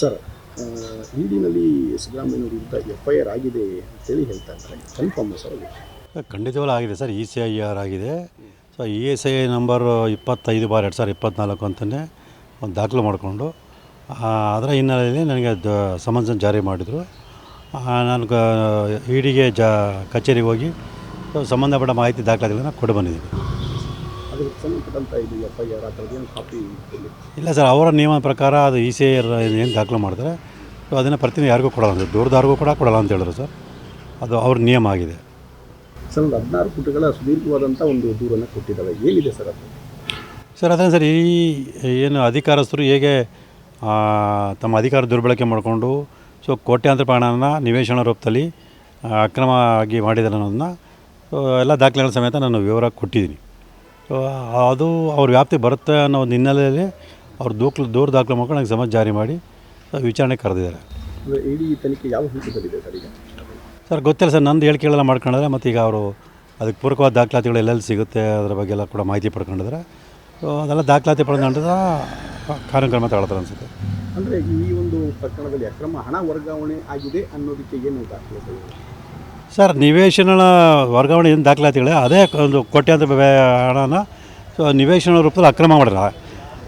Sir ಇಡಿನಲ್ಲಿ Siddaramaiah ವಿರುದ್ಧ F I R ಆಗಿದೆ ಅಂತೇಳಿ ಹೇಳ್ತಾ ಇದ್ದಾರೆ. ಕನ್ಫರ್ಮ್ ಸರ್ ಅದು? ಖಂಡಿತವಾಗ್ಲೂ ಆಗಿದೆ sir, E C I R ಆಗಿದೆ. So E S I number ಇಪ್ಪತ್ತೈದು ಬಾರ್ ಎರಡು ಸಾವಿರದ ಇಪ್ಪತ್ತ್ನಾಲ್ಕು ಅಂತಲೇ ಒಂದು ದಾಖಲು ಮಾಡಿಕೊಂಡು ಅದರ ಹಿನ್ನೆಲೆಯಲ್ಲಿ ನನಗೆ ಸಮನ್ಸನ್ನು ಜಾರಿ ಮಾಡಿದರು. ನಾನು ಇಡಿಗೆ ಜಾ, ಕಚೇರಿಗೆ ಹೋಗಿ ಸಂಬಂಧಪಟ್ಟ ಮಾಹಿತಿ ದಾಖಲಾತಿಗಳನ್ನು ಕೊಟ್ಟು ಬಂದಿದ್ದೀನಿ. ಅದಕ್ಕೆ ಸಂಬಂಧಪಟ್ಟಂಥ ಇದು ಎಫ್ ಐ ಆರ್ ಆ ಥರದ್ದೇನು ಕಾಪಿ ಇಲ್ಲ. ಸರ್ ಅವರ ನಿಯಮ ಪ್ರಕಾರ ಅದು ಇ ಸಿ ಆರ್ ಏನು ದಾಖಲು ಮಾಡಿದ್ರೆ ಸೊ ಅದನ್ನು ಪ್ರತಿನಿಧಿ ಯಾರಿಗೂ ಕೊಡಲ್ಲ ಅಂತ ದೂರದಾರಿಗೂ ಕೂಡ ಕೊಡಲ್ಲ ಅಂತ ಹೇಳಿದ್ರು ಸರ್. ಅದು ಅವ್ರ ನಿಯಮ ಆಗಿದೆ. ಸರ್ ಒಂದು ಹದಿನಾರು ಪುಟಗಳ ಸುದೀರ್ಘವಾದಂಥ ಒಂದು ದೂರನ್ನು ಕೊಟ್ಟಿದ್ದಾವೆ. ಏನಿದೆ ಸರ್ ಅದು? ಸರ್ ಅದನ್ನು ಸರ್ ಈ ಏನು ಅಧಿಕಾರಸ್ಥರು ಹೇಗೆ ತಮ್ಮ ಅಧಿಕಾರ ದುರ್ಬಳಕೆ ಮಾಡಿಕೊಂಡು ಸೊ ಕೋಟ್ಯಾಂತರ ಪ್ರಾಣನ ನಿವೇಶನ ರೂಪದಲ್ಲಿ ಅಕ್ರಮವಾಗಿ ಮಾಡಿದ್ದಾರೆ ಅನ್ನೋದನ್ನ ಎಲ್ಲ ದಾಖಲೆಗಳ ಸಮೇತ ನಾನು ವಿವರ ಕೊಟ್ಟಿದ್ದೀನಿ. ಅದು ಅವ್ರ ವ್ಯಾಪ್ತಿ ಬರುತ್ತೆ ಅನ್ನೋ ಒಂದು ಹಿನ್ನೆಲೆಯಲ್ಲಿ ಅವ್ರ ದೂಕ್ಲು ದೂರ ದಾಖಲೆ ಮಾಡ್ಕೊಂಡು ನಂಗೆ ಸಮಾಜ ಜಾರಿ ಮಾಡಿ ವಿಚಾರಣೆ ಕರೆದಿದ್ದಾರೆ. ಇಡೀ ತನಿಖೆ ಯಾವ ಹಂತದಲ್ಲಿದೆ ಸರ್ ಈಗ? ಸರ್ ಗೊತ್ತಿಲ್ಲ ಸರ್ ನಂದು ಹೇಳಿಕೆಗಳೆಲ್ಲ ಮಾಡ್ಕೊಂಡ್ರೆ ಮತ್ತು ಈಗ ಅವರು ಅದಕ್ಕೆ ಪೂರಕವಾದ ದಾಖಲಾತಿಗಳು ಎಲ್ಲೆಲ್ಲಿ ಸಿಗುತ್ತೆ ಅದರ ಬಗ್ಗೆ ಎಲ್ಲ ಕೂಡ ಮಾಹಿತಿ ಪಡ್ಕೊಂಡಿದ್ರೆ ಸೊ ಅದೆಲ್ಲ ದಾಖಲಾತಿ ಪಡ್ಕೊಂಡ್ರೆ ಕಾರ್ಯಕ್ರಮ ಕ್ರಮ ತಗೊಳ್ತಾರೆ ಅನಿಸುತ್ತೆ. ಅಂದರೆ ಈ ಒಂದು ಪ್ರಕರಣದಲ್ಲಿ ಅಕ್ರಮ ಹಣ ವರ್ಗಾವಣೆ ಆಗಿದೆ ಅನ್ನೋದಕ್ಕೆ ಏನು ದಾಖಲೆ ಸರ್ ನಿವೇಶನ ವರ್ಗಾವಣೆ ಏನು ದಾಖಲಾತಿಗಳೇ ಅದೇ ಒಂದು ಕೋಟ್ಯಾಂತರ ಹಣನ ಸೊ ನಿವೇಶನ ರೂಪದಲ್ಲಿ ಅಕ್ರಮ ಮಾಡಿರ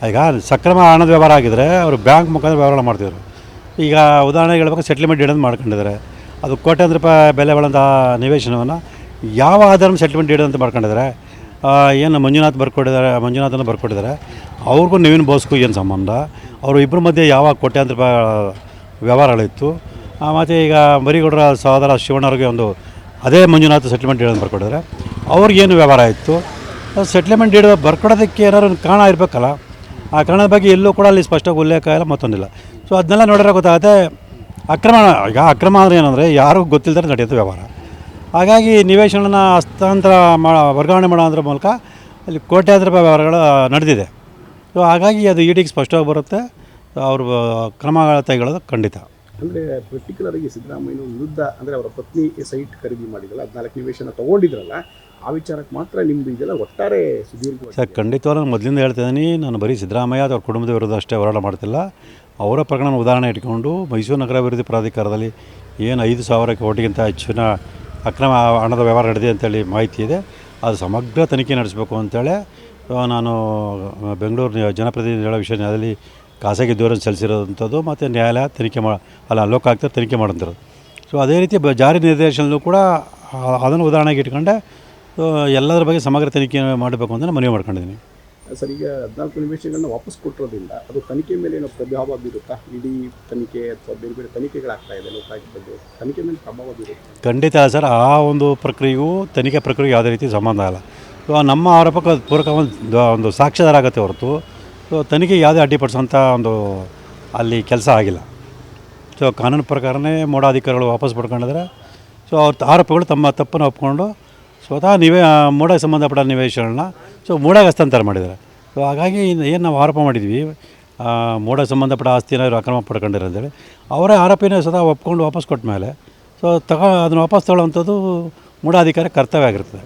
ಈಗ ಸಕ್ರಮ ಹಣದ ವ್ಯವಹಾರ ಆಗಿದ್ದರೆ ಅವರು ಬ್ಯಾಂಕ್ ಮುಖಾಂತರ ವ್ಯವಹಾರ ಮಾಡ್ತಿದ್ರು. ಈಗ ಉದಾಹರಣೆಗೆ ಹೇಳ್ಬೇಕು ಸೆಟ್ಲ್ಮೆಂಟ್ ಇಡೋದು ಮಾಡ್ಕೊಂಡಿದ್ದಾರೆ. ಅದು ಕೋಟ್ಯಾಂತರ ರೂಪಾಯಿ ಬೆಲೆ ಬಾಳಂಥ ನಿವೇಶನವನ್ನು ಯಾವ ಆಧಾರ ಸೆಟ್ಲ್ಮೆಂಟ್ ಡೀಡ್ ಅಂತ ಮಾಡ್ಕೊಂಡಿದ್ದಾರೆ? ಏನು ಮಂಜುನಾಥ್ ಬರ್ಕೊಟ್ಟಿದ್ದಾರೆ ಮಂಜುನಾಥನ ಬರ್ಕೊಟ್ಟಿದ್ದಾರೆ. ಅವ್ರಿಗೂ ನವೀನ್ ಬೋಸ್ಗೂ ಏನು ಸಂಬಂಧ? ಅವರು ಇಬ್ಬರ ಮಧ್ಯೆ ಯಾವ ಕೋಟ್ಯಾಂತರ ರೂಪಾಯಿ ವ್ಯವಹಾರಗಳಿತ್ತು? ಮತ್ತು ಈಗ ಮರಿಗೌಡರ ಸಹೋದರ ಶಿವಣ್ಣವ್ರಿಗೆ ಒಂದು ಅದೇ ಮಂಜುನಾಥ್ ಸೆಟ್ಲ್ಮೆಂಟ್ ಹೇಳಿ ಬರ್ಕೊಡಿದ್ರೆ ಅವ್ರಿಗೇನು ವ್ಯವಹಾರ ಇತ್ತು ಸೆಟ್ಲ್ಮೆಂಟ್ ಡೀಡ್ ಬರ್ಕೊಡೋದಕ್ಕೆ ಏನಾದ್ರು ಕಾರಣ ಇರಬೇಕಲ್ಲ, ಆ ಕಾರಣದ ಬಗ್ಗೆ ಎಲ್ಲೂ ಕೂಡ ಅಲ್ಲಿ ಸ್ಪಷ್ಟವಾಗಿ ಉಲ್ಲೇಖ ಇಲ್ಲ, ಮತ್ತೊಂದಿಲ್ಲ. ಸೊ ಅದನ್ನೆಲ್ಲ ನೋಡಿದ್ರೆ ಗೊತ್ತಾಗುತ್ತೆ, ಅಕ್ರಮ, ಈಗ ಅಕ್ರಮ ಅಂದರೆ ಏನಂದರೆ ಯಾರಿಗೂ ಗೊತ್ತಿಲ್ಲದ್ರೆ ನಡೆಯುತ್ತೆ ವ್ಯವಹಾರ. ಹಾಗಾಗಿ ನಿವೇಶನನ ಹಸ್ತಾಂತರ ಮಾ, ವರ್ಗಾವಣೆ ಮಾಡೋದ್ರ ಮೂಲಕ ಅಲ್ಲಿ ಕೋಟ್ಯಾಂತರ ರೂಪಾಯಿ ವ್ಯವಹಾರಗಳು ನಡೆದಿದೆ. ಸೊ ಹಾಗಾಗಿ ಅದು ಇಡಿಗೆ ಸ್ಪಷ್ಟವಾಗಿ ಬರುತ್ತೆ, ಅವರು ಕ್ರಮ ತೆಗೊಳ್ಳೋದು ಖಂಡಿತ. ಅಂದರೆ ಪರ್ಟಿಕ್ಯುಲರ್ ಆಗಿ ವಿರುದ್ಧ ಅಂದರೆ ಅವರ ಪತ್ನಿ ಸೈಟ್ ಖರೀದಿ ಮಾಡಿದಲ್ಲ ಹದಿನಾಲ್ಕು ನಿವೇಶನ ತೊಗೊಂಡಿದ್ರಲ್ಲ, ಆ ವಿಚಾರಕ್ಕೆ ಮಾತ್ರ ನಿಮ್ಮದು ಇದೆಲ್ಲ ಒಟ್ಟಾರೆ ಸುದೀರ್ಘ ಸರ್ ಖಂಡಿತವಾಗ ನಾನು ಮೊದಲಿಂದ ಹೇಳ್ತಿದ್ದೀನಿ ನಾನು ಬರೀ ಸಿದ್ದರಾಮಯ್ಯ ಅವ್ರ ಕುಟುಂಬದ ವಿರುದ್ಧ ಅಷ್ಟೇ ಹೋರಾಟ ಮಾಡ್ತಿಲ್ಲ. ಅವರ ಪ್ರಕರಣ ಉದಾಹರಣೆ ಇಟ್ಕೊಂಡು, ಮೈಸೂರು ನಗರ ಅಭಿವೃದ್ಧಿ ಪ್ರಾಧಿಕಾರದಲ್ಲಿ ಏನು ಐದು ಸಾವಿರ ಕೋಟಿಗಿಂತ ಹೆಚ್ಚಿನ ಅಕ್ರಮ ಹಣದ ವ್ಯವಹಾರ ನಡೆದಿದೆ ಅಂತೇಳಿ ಮಾಹಿತಿ ಇದೆ. ಅದು ಸಮಗ್ರ ತನಿಖೆ ನಡೆಸಬೇಕು ಅಂತೇಳಿ ನಾನು ಬೆಂಗಳೂರಿನ ಬೆಂಗಳೂರು ಜನಪ್ರತಿನಿಧಿಗಳ ವಿಷಯದಲ್ಲಿ ಖಾಸಗಿ ದೂರನ್ನು ಸಲ್ಲಿಸಿರೋದಂಥದ್ದು ಮತ್ತು ನ್ಯಾಯಾಲಯ ತನಿಖೆ ಮಾ ಅಲ್ಲ ಲೋಕಾಯುಕ್ತ ತನಿಖೆ ಮಾಡೋಂಥದ್ದು ಸೊ ಅದೇ ರೀತಿ ಬ ಜಾರಿ ನಿರ್ದೇಶನದಲ್ಲೂ ಕೂಡ ಅದನ್ನು ಉದಾಹರಣೆಗೆ ಇಟ್ಕೊಂಡೆ ಎಲ್ಲದರ ಬಗ್ಗೆ ಸಮಗ್ರ ತನಿಖೆ ಮಾಡಬೇಕು ಅಂತ ನಾನು ಮನವಿ ಮಾಡ್ಕೊಂಡಿದ್ದೀನಿ. ಸರ್ ಈಗ ಹದಿನಾಲ್ಕು ನಿಮಿಷಗಳನ್ನ ವಾಪಸ್ ಕೊಟ್ಟಿರೋದ್ರಿಂದ ಅದು ತನಿಖೆ ಮೇಲೆ ಏನೋ ಪ್ರಭಾವ ಬೀರುತ್ತಾ? ಇಡೀ ತನಿಖೆ ಅಥವಾ ಬೇರೆ ಬೇರೆ ತನಿಖೆಗಳಾಗ್ತಾ ಇದೆ ಲೋಕಾಯುಕ್ತದ್ದು ತನಿಖೆ ಮೇಲೆ ಪ್ರಭಾವ ಬೀರುತ್ತೆ? ಖಂಡಿತ ಸರ್ ಆ ಒಂದು ಪ್ರಕ್ರಿಯೆಗೂ ತನಿಖೆ ಪ್ರಕ್ರಿಯೆಗೂ ಯಾವುದೇ ರೀತಿ ಸಂಬಂಧ ಇಲ್ಲ. ಸೊ ನಮ್ಮ ಆರೋಪಕ್ಕೆ ಪೂರಕ ಒಂದು ಒಂದು ಸಾಕ್ಷ್ಯಾಧಾರ ಆಗುತ್ತೆ ಹೊರತು ಸೊ ತನಿಖೆಗೆ ಯಾವುದೇ ಅಡ್ಡಿಪಡಿಸುವಂಥ ಒಂದು ಅಲ್ಲಿ ಕೆಲಸ ಆಗಿಲ್ಲ. ಸೊ ಕಾನೂನು ಪ್ರಕಾರನೇ ಮೋಡಾಧಿಕಾರಿಗಳು ವಾಪಸ್ ಪಡ್ಕೊಂಡಿದ್ರೆ ಸೊ ಅವ್ರ ಆರೋಪಗಳು ತಮ್ಮ ತಪ್ಪನ್ನು ಒಪ್ಕೊಂಡು ಸ್ವತಃ ನೀವೇ ಮೋಡಕ್ಕೆ ಸಂಬಂಧಪಟ್ಟ ನಿವೇಶಗಳನ್ನ ಸೊ, ಮೂಡಾಗೆ ಹಸ್ತಾಂತರ ಮಾಡಿದ್ದಾರೆ. ಸೊ ಹಾಗಾಗಿ ಏನು ನಾವು ಆರೋಪ ಮಾಡಿದ್ವಿ ಮೂಡಕ್ಕೆ ಸಂಬಂಧಪಟ್ಟ ಆಸ್ತಿನ ಇವರು ಅಕ್ರಮ ಪಡ್ಕೊಂಡಿರೋ ಅಂತೇಳಿ. ಅವರೇ ಆರೋಪಿನೇ ಸ್ವತಃ ಒಪ್ಕೊಂಡು ವಾಪಸ್ ಕೊಟ್ಟ ಮೇಲೆ, ಸೊ, ತಗೋ, ಅದನ್ನು ವಾಪಸ್ ತಗೊಳ್ಳೋವಂಥದ್ದು ಮೂಢಾಧಿಕಾರಿ ಕರ್ತವ್ಯ ಆಗಿರ್ತದೆ